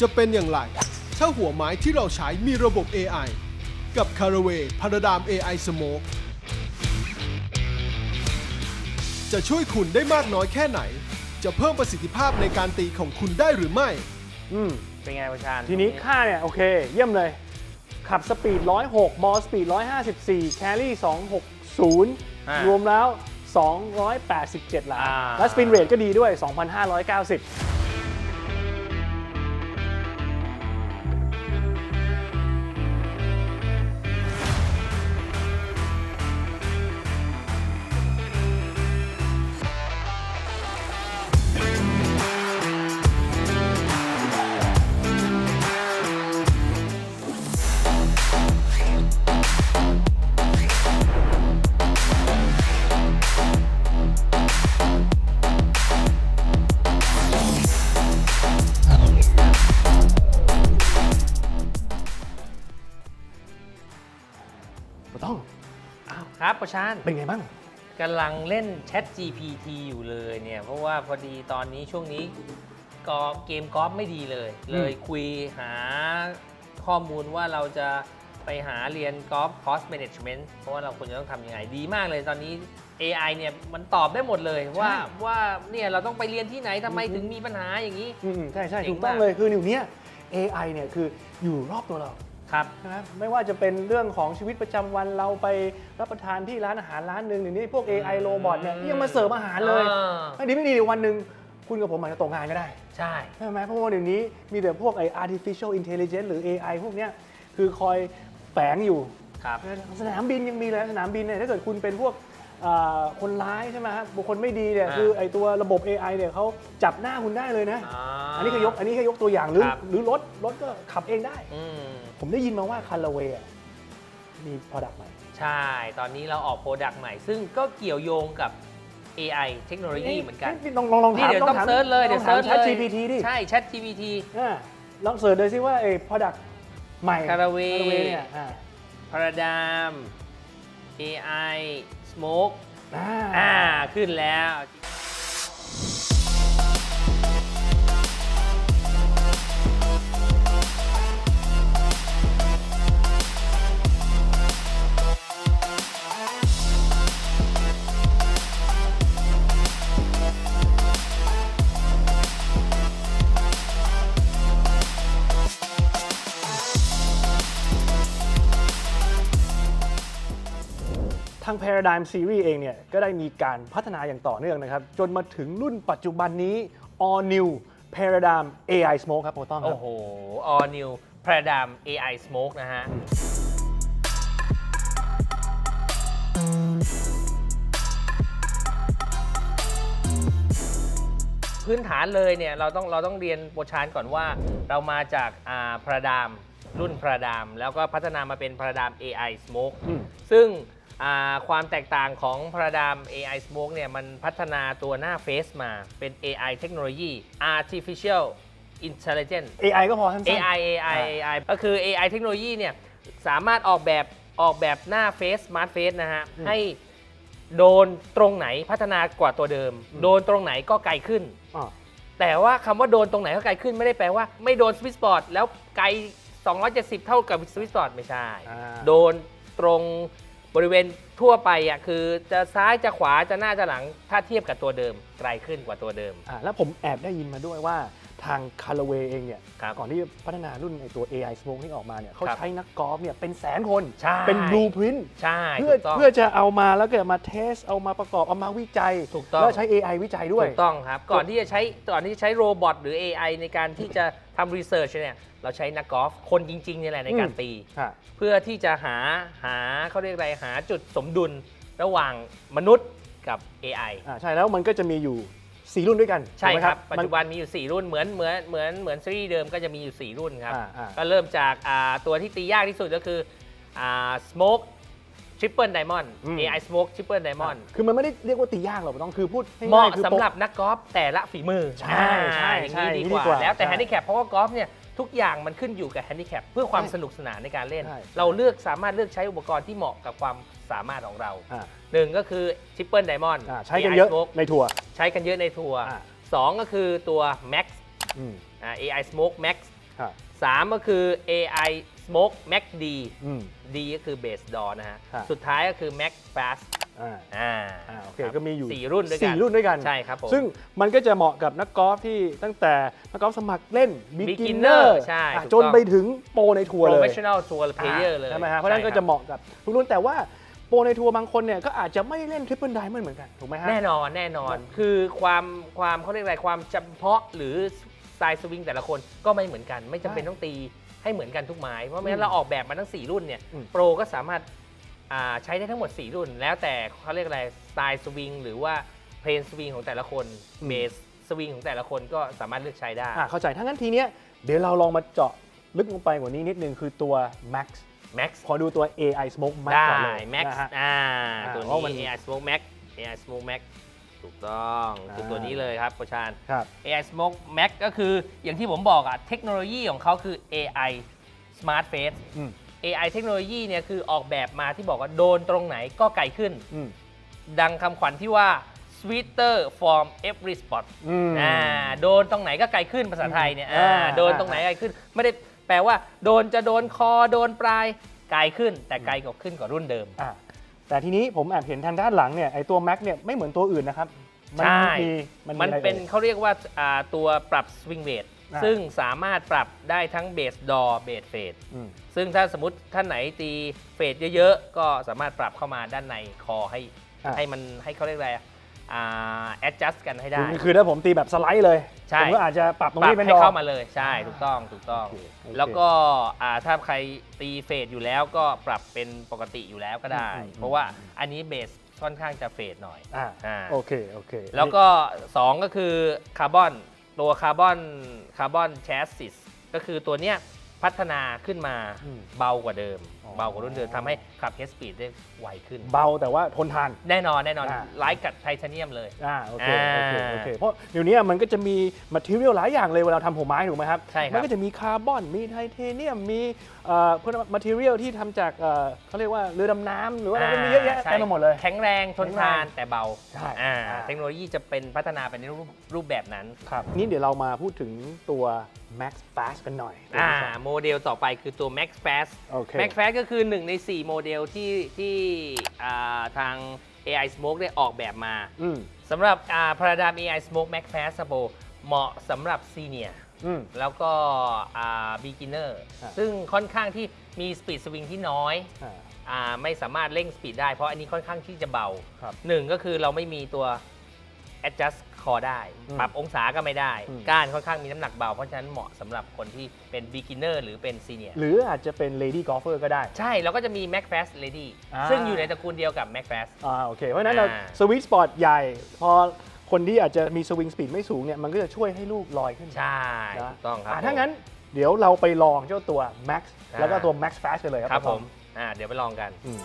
จะเป็นอย่างไร ถ้าหัวไม้ที่เราใช้มีระบบ AI กับ c a r a w a y Paradigm AI Smoke จะช่วยคุณได้มากน้อยแค่ไหน จะเพิ่มประสิทธิภาพในการตีของคุณได้หรือไม่ อืม เป็นไงประชานทีนี้ค่าเนี่ย โอเค เยี่ยมเลย ขับสปีด 106 มอลสปีด 154 แคลรี่อ่า260 รวมแล้ว 287 หลาอ่าและสปินเรทก็ดีด้วย 2,590 ประชานเป็นไงบ้างกำลังเล่น Chat GPT อยู่เลยเนี่ย เพราะว่าพอดีตอนนี้ช่วงนี้กอเกมกอล์ฟไม่ดีเลย เลยคุยหาข้อมูลว่าเราจะไปหาเรียนกอล์ฟคอส management เพราะว่าเราควรจะต้องทำยังไงดีมากเลยตอนนี้ AI เนี่ยมันตอบได้หมดเลยว่าว่าเนี่ยเราต้องไปเรียนที่ไหนทำไมถึงมีปัญหาอย่างนี้ อืมใช่ใช่เจ๋งถูกต้องมาก เลยคืออยู่เนี้ย AI เนี่ยคืออยู่รอบตัวเรา ครับนะครับไม่ว่าจะเป็นเรื่องของชีวิตประจำวันเราไปรับประทานที่ร้านอาหารร้านหนึ่งเดี๋ยวนี้พวก AI โรบอทเนี่ยยังมาเสิร์ฟอาหารเลยอ่า ไม่ดีไม่ดีเดี๋ยววันหนึ่งคุณกับผมอาจจะตกงานก็ได้ ใช่ ใช่ไหมเพราะว่าเดี๋ยวนี้มีแต่พวกไอ้ artificial intelligence หรือ AI พวกเนี้ยคือคอยแฝงอยู่ครับ สนามบินยังมีเลยสนามบินเนี่ยถ้าเกิดคุณเป็นพวกอ่า คนร้ายใช่ไหมครับบุคคลไม่ดีเนี่ยอ่าคือไอ้ตัวระบบ AI เนี่ยเขาจับหน้าคุณได้เลยนะอ่าอันนี้แค่ยกอันนี้แค่ยกตัวอย่างหรือครับ หรือรถรถก็ขับเองได้ อืมผมได้ยินมาว่าคาราเวมี product ใหม่ ใช่ ตอนนี้เราออกโปรดักต์ใหม่ ซึ่งก็เกี่ยวโยงกับ AI เทคโนโลยีเหมือนกันอ๊ะลองลองลองนี่ถามเดี๋ยวต้องถามเซิร์ชเลยเดี๋ยวถาเซิมร์ช Chat เลย GPT ดิใช่ Chat GPT อ่าลองเสิร์ชดูซิว่าไอ้ product ใหม่ Caraway Caraway เนี่ยอ่า Paradigm AI Smoke อ่าอ่าขึ้นแล้วาง Paradigm Series เองเนี่ยก็ได้มีการพัฒนาอย่างต่อเนื่องนะครับ จนมาถึงรุ่นปัจจุบันนี้ All New Paradigm AI Smoke ครับโปรต้องคโอ้รับโห All New Paradigm AI Smoke นะฮะ พื้นฐานเลยเนี่ย เราต้องเราต้องเรียนโปรชานก่อนว่าเรามาจากอ่าพระดามรุ่นพระดาม แล้วก็พัฒนามาเป็นพระดาม AI Smoke อืม ซึ่งอ่า ความแตกต่างของพระดาม AI Smoke เนี่ยมันพัฒนาตัวหน้าเฟซมาเป็น AI เทคโนโลยี Artificial Intelligence AI ก็พอสั้นๆ AI AI AI ก็คือ AI เทคโนโลยีเนี่ยสามารถออกแบบออกแบบหน้าเฟซ Smart Face นะฮะ ให้โดนตรงไหนพัฒนากว่าตัวเดิม โดนตรงไหนก็ไกลขึ้นอ่าแต่ว่าคำว่าโดนตรงไหนก็ไกลขึ้นไม่ได้แปลว่าไม่โดนสวิตช์บอร์ดแล้วไกล 270 เท่ากับสวิตช์บอร์ดไม่ใช่อ่าโดนตรง บริเวณทั่วไปอะคือจะซ้ายจะขวาจะหน้าจะหลังถ้าเทียบกับตัวเดิมไกลขึ้นกว่าตัวเดิม อ่าแล้วผมแอบได้ยินมาด้วยว่า ทาง Caraway เองเนี่ยครับก่อนที่จะพัฒนารุ่นไอตัว AI Smoke ที่ออกมาเนี่ยเขาครับใช้นักกอล์ฟเนี่ยเป็นแสนคนใช่เป็น blueprint ใช่เพื่อถูกต้อง เพื่อจะเอามาแล้วก็มาเทสเอามาประกอบเอามาวิจัยถูกต้อง แล้วใช้ AI วิจัยด้วย ถูกต้องครับ ก่อนที่จะใช้ก่อนที่จะใช้โรบอทหรือ AI ในการที่จะทำรีเสิร์ชเนี่ยเราใช้นักกอล์ฟคนจริงๆนี่แหละในการอืม ตีค่ะเพื่อที่จะหาหาเขาเรียกอะไรหาจุดสมดุลระหว่างมนุษย์กับ AI อ่าใช่แล้วมันก็จะมีอยู่ 4 รุ่นด้วยกันใช่ถูกไหมครับ ปัจมันจุบันมีอยู่ 4 รุ่นเหมือนเหมือนเหมือนเหมือนซีรีส์เดิมก็จะมีอยู่ 4 รุ่นครับ อ่าอ่า ก็เริ่มจากอ่าตัวที่ตียากที่สุดก็คืออ่า Smoke Triple Diamond อืม AI Smoke Triple Diamond คือมันไม่ได้เรียกว่าตียากหรอกต้องคือพูดง่ายๆเหมาะคือ สำหรับนักกอล์ฟแต่ละฝีมือใช่ใช่อย่างใช่นี้ดีอย่างนี้กดีกว่าว่า แล้วแต่ใช่ แฮนดิแคปเพราะว่ากอล์ฟเนี่ย ทุกอย่างมันขึ้นอยู่กับแฮนดิแคปเพื่อความสนุกสนานในการเล่น ใช่เราเลือกสามารถเลือกใช้อุปกรณ์ที่เหมาะกับความสามารถของเราอ่า หนึ่งก็คือ Triple Diamond อ่าใช้กันเยอะ Smoke ในทัวร์ ใช้กันเยอะในทัวร์อ่า สองก็คือตัว Max อืมอ่า AI Smoke Max ครับสามก็คือ AI Smoke Mac D อืม D ก็คือ Base DAW นะฮะ ครับ สุดท้ายก็คือ Mac Fast อ่าอ่าอ่าโอเคครับก็มีอยู่สี่รุ่นด้วยกันสี่รุ่นด้วยกัน ใช่ครับผมซึ่งมันก็จะเหมาะกับนักกอล์ฟที่ตั้งแต่นักกอล์ฟสมัครเล่น Beginner beginner ใช่อะถูกจนต้องไปถึงโปรในทัวร์เลย Professional Tour Player เลยใช่ไหมฮะเพราะฉะนั้นก็จะเหมาะกับทุกรุ่นแต่ว่าโปรในทัวร์บางคนเนี่ยก็อาจจะไม่เล่นทริปเปิลไดมอนด์เหมือนกันถูกไหมฮะ แน่นอนแน่นอน คือความความเขาเรียกอะไรความจำเพาะหรือสไตล์สวิงแต่ละคนก็ไม่เหมือนกัน ไม่จำเป็นใช่ต้องตีให้เหมือนกันทุกไม้ เพราะไม่งั้อืนมเราออกแบบมาทั้ง 4 รุ่นเนี่ยอืมโปรก็สามารถอ่า ใช้ได้ทั้งหมด 4 รุ่น แล้วแต่เขาเรียกอะไรสไตล์สวิงหรือว่าเพลนสวิงของแต่ละคนเบสสวิงของแต่ละคนก็สามารถเลือกใช้ได้ อะเข้าใจถ้างั้นทีเนี้ยเดี๋ยวเราลองมาเจาะลึกลงไปกว่านี้นิดนึงคือตัว Max Max ขอดูตัว AI Smoke Max ได้ก่อนเลย Max นะฮะ อ่าอ่าตัวเพราะมัน นี้ AI Smoke Max AI Smoke Max ถูกต้องคืออ่าตัวนี้เลยครับประชาน ครับ AI Smoke Max ก็คืออย่างที่ผมบอกอะเทคโนโลยีของเขาคือ AI Smart Face อืม AI เทคโนโลยีเนี่ยคือออกแบบมาที่บอกว่าโดนตรงไหนก็ไกลขึ้น อืม ดังคำขวัญที่ว่า sweeter from every spot อืมอ่าโดนตรงไหนก็ไกลขึ้นภาษาไทยเนี่ยอ่าอ่า โดนตรงไหนไกลขึ้น ไม่ได้แปลว่าโดนจะโดนคอโดนปลายไกลขึ้น แต่ไกลกว่าขึ้นกว่ารุ่นเดิม อะแต่ทีนี้ผมแอบเห็นทางด้านหลังเนี่ยไอตัว Max เนี่ยไม่เหมือนตัวอื่นนะครับ มัใช่ มีมันมันอะไรเป็นอ่ย เขาเรียกว่าอ่าตัวปรับสวิงเ e ทอ่า ซึ่งสามารถปรับได้ทั้งเบสดอเบสเฟดอืม ซึ่งถ้าสมมติท่านไหนตีเฟดเยอะๆ ก็สามารถปรับเข้ามาด้านในคอให้อะ ให้มันให้เขาเรียกอะไรอะอ่า adjust กันให้ได้ คือคือถ้าผมตีแบบสไลด์เลยใช่ ผมก็อาจจะปรับตรงปรับนี้เป็นให้ดอเข้ามาเลยใช่ถูกต้องถูกต้อง โอเคโอเคแล้วก็อ่าถ้าใครตีเฟดอยู่แล้วก็ปรับเป็นปกติอยู่แล้วก็ได้ อืมอืม เพราะว่าอันนี้เบสค่อนข้างจะเฟดหน่อยอ่าอ่า โอเคโอเค แล้วก็ 2 ก็คือคาร์บอน ตัวคาร์บอนคาร์บอนแชสซิสก็คือตัวเนี้ยพัฒนาขึ้นมาอืมเบากว่าเดิม อ๋อ เบากว่ารุ่นเดิมทำให้ ขับเฮสปีดได้ไวขึ้น เบาแต่ว่าทนทาน แน่นอนแน่นอนอ่า ไลค์กับไทเทเนียมเลย อ่าโอเคโอเคอ่าโอเคเพราะเดี๋ยวนี้มันก็จะมีมาทีเรียลหลายอย่างเลยเวลาทำหัวไม้ถูกไหมครับ ใช่ครับ มันก็จะมีคาร์บอน มีไทเทเนียม มีเอ่อพวกมาทีเรียลที่ทำจากเอ่อเขาเรียกว่าเรือดำน้ำหรือว่าอะไรก็มีเยอะแยะใช่เต็มไปหมดเลย แข็งแรงทนแข็งแรงทานแต่เบาใช่อ่าอ่า เทคโนโลยีจะเป็นพัฒนาไปในรูปรูปแบบนั้น ครับนี่เดี๋ยวเรามาพูดถึงตัว Max Fast กันหน่อยตัวอ่าที่สอง โมเดลต่อไปคือตัว Max Fast โอเค Max Fast ก็คือ 1 ใน 4 โมเดลที่ที่อ่าทาง AI Smoke ได้ออกแบบมาอืมสำหรับอ่า Paradigm AI Smoke Max Fast Turbo เหมาะสำหรับ Senior อืม แล้วก็อ่า Beginner อ่าซึ่งค่อนข้างที่มี Speed Swing ที่น้อยอ่า อ่าไม่สามารถเร่งสปีดได้เพราะอันนี้ค่อนข้างที่จะเบาครับ หนึ่งก็คือเราไม่มีตัว adjust คอได้ อืมปรับองศาก็ไม่ได้ อืม ก้านค่อนข้างมีน้ำหนักเบา เพราะฉะนั้นเหมาะสำหรับคนที่เป็น beginner หรือเป็น senior หรืออาจจะเป็น Lady Golfer ก็ได้ ใช่เราก็จะมี Mac Fast Lady อ่า ซึ่งอยู่ในตระกูลเดียวกับ Mac Fast อ่าโอเค เพราะฉะนั้นเราอ่า สวิตสปอร์ตใหญ่ พอคนที่อาจจะมีสวิงสปีดไม่สูงเนี่ยมันก็จะช่วยให้ลูกลอยขึ้นใช่นะถูกต้องครับาถ้างั้นเดี๋ยวเราไปลองเจ้าตัว Max อ่าแล้วก็ตัว Max Fast กันเลยครับครับปผอมอ่าเดี๋ยวไปลองกัน อืม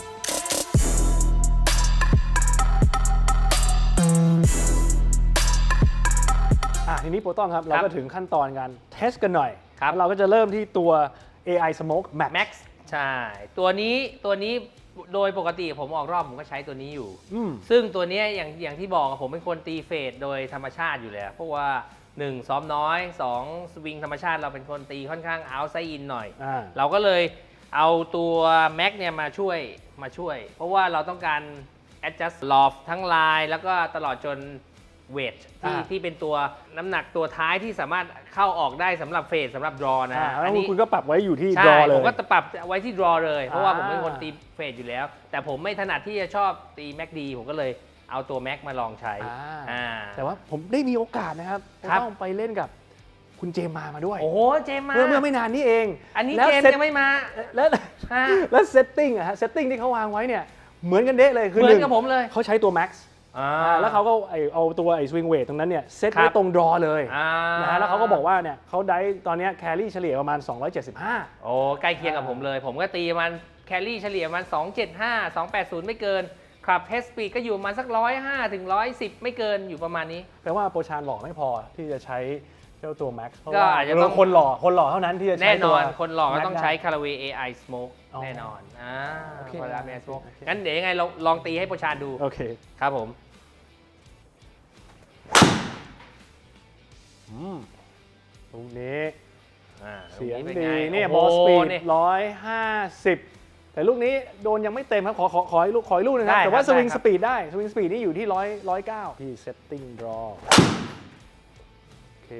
อะทีนี้โปรต้องครับ เราก็ถึงขั้นตอนการเทสกันหน่อยครับแล้วเราก็จะเริ่มที่ตัว AI Smoke Max Max ใช่ ตัวนี้ตัวนี้โดยปกติผมออกรอบผมก็ใช้ตัวนี้อยู่อืมซึ่งตัวเนี้ยอย่างอย่างที่บอกอะผมเป็นคนตีเฟดโดยธรรมชาติอยู่แล้ว เพราะว่า 1 ซ้อมน้อย 2 สวิงธรรมชาติเราเป็นคนตีค่อนข้างเอาไซอินหน่อยอ่าเราก็เลยเอาตัว Mac เนี่ยมาช่วยมาช่วย เพราะว่าเราต้องการ adjust loft ทั้งลายแล้วก็ตลอดจน เวทที่อ่า ที่เป็นตัวน้ำหนักตัวท้ายที่สามารถเข้าออกได้สำหรับเฟดสำหรับ draw นะอ่าฮะแล้วอันนี้คุณก็ปรับไว้อยู่ที่ใช่ draw เลยผมก็จะปรับไว้ที่ draw เลย เพราะว่าอ่า ผมเป็นคนตีเฟดอยู่แล้ว แต่ผมไม่ถนัดที่จะชอบตี Mac D ผมก็เลยเอาตัว Mac มาลองใช้อ่าอ่า แต่ว่าผมได้มีโอกาสนะครับครับ ต้องไปเล่นกับคุณเจมมามาด้วยโอ้โหเจมส์มาเมื่อเมื่อไม่นานนี้เองอันนี้แล้วเจมส์เซ็ตยังไม่มาแล้วฮะ แล้วเซตติ้งอะฮะเซตติ้งที่เขาวางไว้เนี่ยเหมือนกันเดะเลยคือเหมือนงกับผมเลย เขาใช้ตัว Max อ่า อ่าแล้วเขาก็ไอเอาตัวไอสวิงเวทตรงนั้นเนี่ยเซตครัไว้บตรงดรอเลยอ่านะฮะแล้วเขาก็บอกว่าเนี่ยเขาได้ตอนเนี้ยแครี่เฉลี่ยประมาณ 275 โอ้ใกล้เคียงกับอ่าผมเลย ผมก็ตีมันแคลรี่เฉลี่ยมัน 275 280 ไม่เกินครับเฮสปีดก็อยู่ประมาณสัก105ถึง110ไม่เกินอยู่ประมาณนี้ แปลว่าโปรชานหล่อไม่พอที่จะใช้เจ้าตัว Max เพราะก็ว่าอาจจะเอต้ออง คนหล่อคนหล่อเท่านั้นที่จะใช้แน่นตัอวนคนหล่อก็ Max ต้องได้ใช้ Caraway AI Smoke อ๋อแน่นอนอ่า โอเคพอแล้ว AI Smoke โอเค งั้นเดี๋ยวยังไงเราลองตีให้โปรชานดูโอเค ครับผม อืมตรงนี้อ่าเสียงลูกดีป็ไเนี่ยบโอ้อลโหสปีดเนี่ยร้อยห้าสิบแต่ลูกนี้โดนยังไม่เต็มครับ ขอขอขอให้ลูกขอให้ลูกนะครับ ได้แต่ว่าครับสวิงได้คสรับปีดได้ สวิงสปีดนี่อยู่ที่ร้อยร้อยเก้าที่เซตติ้งรอโอเค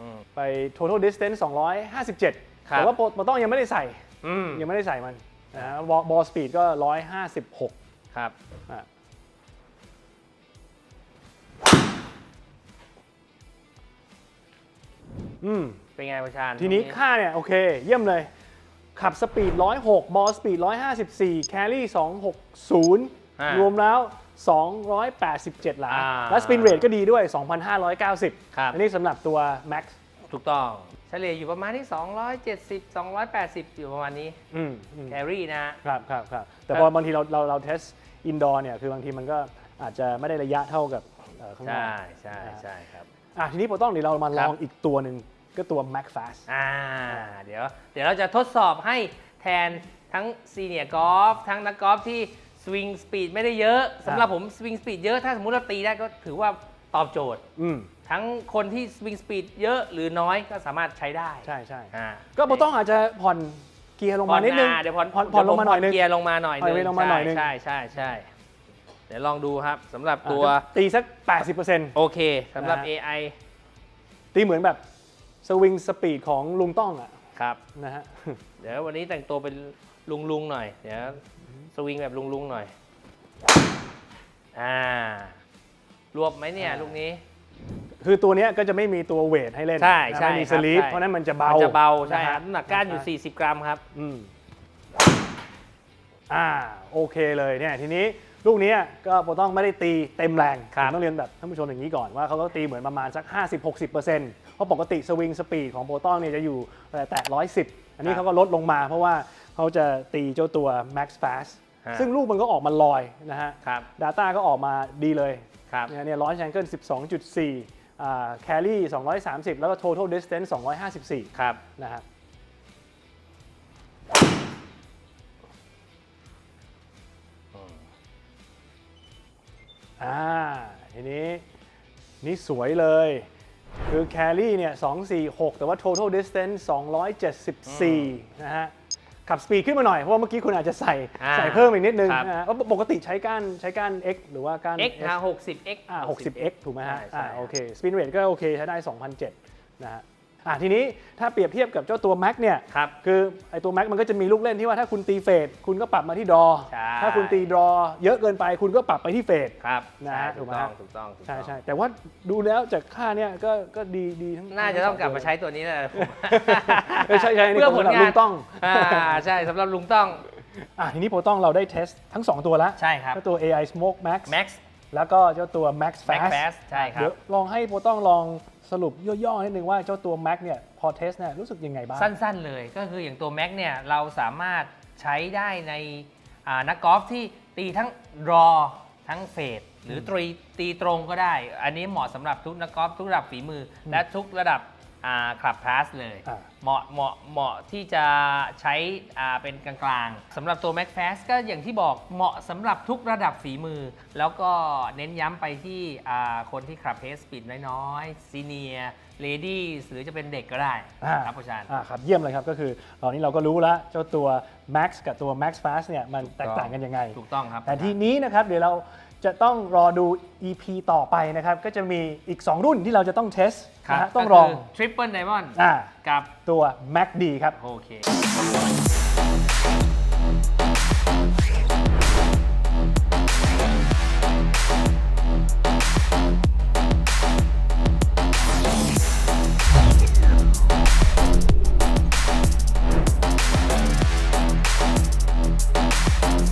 อืม ไป total distance 257 ครับ แต่ว่าโปรโปรต้องยังไม่ได้ใส่ อืมยังไม่ได้ใส่มันนะฮะบอลบอลสปีดก็ 156ครับ อะ อืมเป็นไงประชานทีนี้ตรงค่าเนี่ยโอเค เยี่ยมเลย ขับสปีด 106บอลสปีด 154 แคลรี่อ่า260 รวมแล้ว 287 หลาอ่าและสปินเรทก็ดีด้วย 2,590ครับอันนี้สำหรับตัว Max ถูกต้อง เฉลี่ยอยู่ประมาณที่ 270 280 อยู่ประมาณนี้อืมอืมแครี่นะฮะครับครับครับแต่ครับพอบางทีเราเราเราเทสอินดอร์เนี่ย คือบางทีมันก็อาจจะไม่ได้ระยะเท่ากับเอ่อข้างนอกใช่ใช่ใช่ครับ อะทีนี้โปรต้องเดี๋ยวเรามาลครัอบงอีกตัวหนึ่งก็ตัว Max Fast อ่าเดี๋ยวเดี๋ยวเราจะทดสอบให้แทนทั้งซีเนียร์กอล์ฟทั้งนักกอล์ฟที่สวิงสปีดไม่ได้เยอะสำหรับผมสวิงสปีดเยอะถ้าสมมติเราตีได้ก็ถือว่าตอบโจทย์อืมทั้งคนที่สวิงสปีดเยอะหรือน้อยก็สามารถใช้ได้ใช่ใช่อ่าก็โปรต้องอาจจะผ่อนเกียร์ลงผ่มาอนนิดนึงอ่าเดี๋ยวผ่อนผ่อนผ่อนลงมาหน่อยนึงเกียร์ลงมาหน่อยผ่อนเวลงมาหน่อยนึงใช่ใช่ใช่ เดี๋ยวลองดูครับสำหรับตัวอะก็ตีสัก 80%โอเคสำหรับนะฮะ AI ตีเหมือนแบบสวิงสปีดของลุงต้องอะครับนะฮะเดี๋ยววันนี้แต่งตัวเป็นลุงลุงๆหน่อย เดี๋ยวสวิงแบบลุงลุงๆหน่อย อ่ารวบไหมเนี่ยอ่าลูกนี้ คือตัวเนี้ยก็จะไม่มีตัวเวทให้เล่นใช่นะใช่ไม่มีคสรับลีปใช่เพราะนั้นมันจะเบามันจะเบาใช่นะคฮะรับน้ำหนักก้านอยู่ 40 กรัมครับ อืมอ่าโอเคเลยเนี่ยทีนี้ ลูกเนี้ยก็โปรต้องไม่ได้ตีเต็มแรงครับผมต้องเรียนแบบท่านผู้ชมอย่างนี้ก่อนว่าเขาก็ตีเหมือนประมาณสัก 50-60%เพราะปกติสวิงสปีดของโปรต้องเนี่ยจะอยู่แตะ110 อันนี้เขาก็ลดลงมาเพราะว่าเขาจะตีเจ้าตัว Max Fast ฮะซึ่งลูกมันก็ออกมาลอยนะฮะครับ Data ก็ออกมาดีเลยครับเนี่ยเนี่ยร้อยแองเกิล12.4อ่าแครี่230 แล้วก็ total distance 254 ครับนะฮะ อ่าทีนี้นี่สวยเลย คือแครี่เนี่ย246 แต่ว่า total distance 274 นะฮะ ขับสปีดขึ้นมาหน่อย เพราะว่าเมื่อกี้คุณอาจจะใส่อ่าใส่เพิ่มอีกนิดนึงครับ นะฮะเพราะปกติใช้ก้านใช้ก้าน X หรือว่าก้าน X นะ 60X อ่า 60x ถูกไหมฮะ ใช่ใช่ อ่าโอเค สปินเรทก็โอเค ใช้ได้ 2007นะฮะ อ่าทีนี้ถ้าเปรียบเทียบกับเจ้าตัว Mac เนี่ยครับคือไอตัว Mac มันก็จะมีลูกเล่นที่ว่าถ้าคุณตีเฟดคุณก็ปรับมาที่ดรอใช่ ถ้าคุณตีดรอเยอะเกินไปคุณก็ปรับไปที่เฟด ครับนะฮะใช่ถูถูกกไหมต้องฮะ ถูกต้องถูกใช่ต้องใช่แต่ว่าดูแล้วจากค่าเนี่ยก็ก็ดีดีทั้งน่าจะต้องกลับมาทั้ใช้ตัวนี้แหละผมเออใช่ใช่อันนี่เพื่อผลสำหรับงานลุงต้องอ่าใช่สำหรับลุงต้องอะทีนี้โปรต้องเราได้เทสทั้ง 2 ตัวแล้วใช่ครับก็ตัว AI Smoke Max Max แล้วก็เจ้าตัว Max Max Fast Fast ใช่ครัเดี๋บยวลองให้โปรต้องลองสรุปย่อๆนิดนึงว่าเจ้าตัว Mac เนี่ยพอเทสเนี่ยรู้สึกยังไงบ้าง สั้นๆเลยก็คืออย่างตัว Mac เนี่ยเราสามารถใช้ได้ในอ่านักกอล์ฟที่ตีทั้งรอทั้งเฟดหรือตรีตีตรงก็ได้ อันนี้เหมาะสำหรับทุกนักกอล์ฟทุกระดับฝีมืออและทุกระดับ คลับพลาสเลย อ่า เหมาะเหมาะเหมาะที่จะใช้อ่าเป็นกลางๆสำหรับตัว Mac Fast ก็อย่างที่บอกเหมาะสำหรับทุกระดับฝีมือ แล้วก็เน้นย้ำไปที่อ่าคนที่ขับเพสสปีดน้อยๆซีเนียเลดี้หรือจะเป็นเด็กก็ได้อ่าครับผู้ชานอ่าครับเยี่ยมเลยครับก็คือตอนนี้เราก็รู้แล้วเจ้าตัว Max กับตัว Max Fast เนี่ยมันแตกต่างกันยังไง ถูกต้องครับ แต่ทีนี้นะครับเดี๋ยวเรา จะต้องรอดู EP ต่อไปนะครับ ก็จะมีอีก 2 รุ่นที่เราจะต้องเทสครับนะฮะต้องลอง ทริปเปิลไดมอนด์อ่ากับตัว Mac D ครับ โอเค